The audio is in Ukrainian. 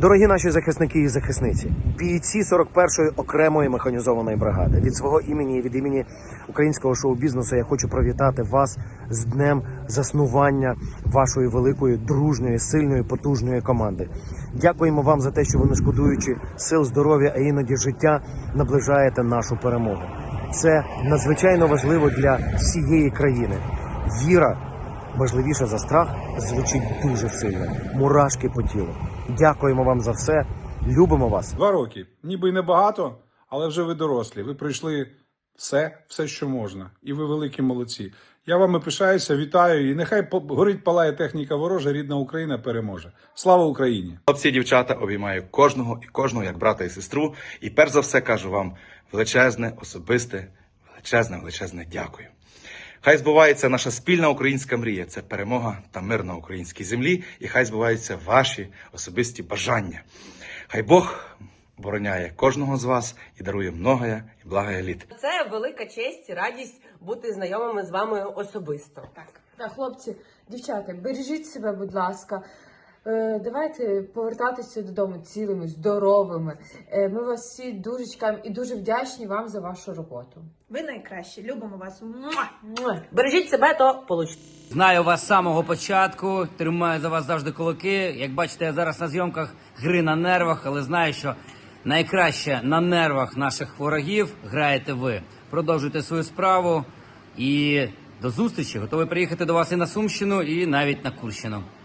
Дорогі наші захисники і захисниці, бійці 41-ї окремої механізованої бригади. Від свого імені і від імені українського шоу-бізнесу я хочу привітати вас з днем заснування вашої великої, дружньої, сильної, потужної команди. Дякуємо вам за те, що ви, не шкодуючи сил, здоров'я, а іноді життя, наближаєте нашу перемогу. Це надзвичайно важливо для всієї країни. Віра важливіше за страх звучить дуже сильно. Мурашки по тілу. Дякуємо вам за все. Любимо вас. Два роки. Ніби й небагато, але вже ви дорослі. Ви пройшли все, все, що можна. І ви великі молодці. Я вами пишаюся, вітаю. І нехай горить палає техніка ворожа, рідна Україна переможе. Слава Україні! Хлопці дівчата обіймаю кожного і кожного як брата і сестру. І перш за все кажу вам величезне, особисте, величезне, величезне дякую. Хай збувається наша спільна українська мрія це перемога та мир на українській землі, і хай збуваються ваші особисті бажання. Хай Бог обороняє кожного з вас і дарує многое і благое літ. Це велика честь і радість бути знайомими з вами особисто. Так. Так, хлопці, дівчата, бережіть себе, будь ласка. Е, давайте повертатися додому цілими, здоровими. Е, ми вас всі дуже чекаємо і дуже вдячні вам за вашу роботу. Ви найкращі, любимо вас. Бережіть себе, то получите. Знаю вас з самого початку, тримаю за вас завжди кулаки. Як бачите, я зараз на зйомках гри на нервах, але знаю, що найкраще на нервах наших ворогів граєте ви. Продовжуйте свою справу і до зустрічі. Готовий приїхати до вас і на Сумщину, і навіть на Курщину.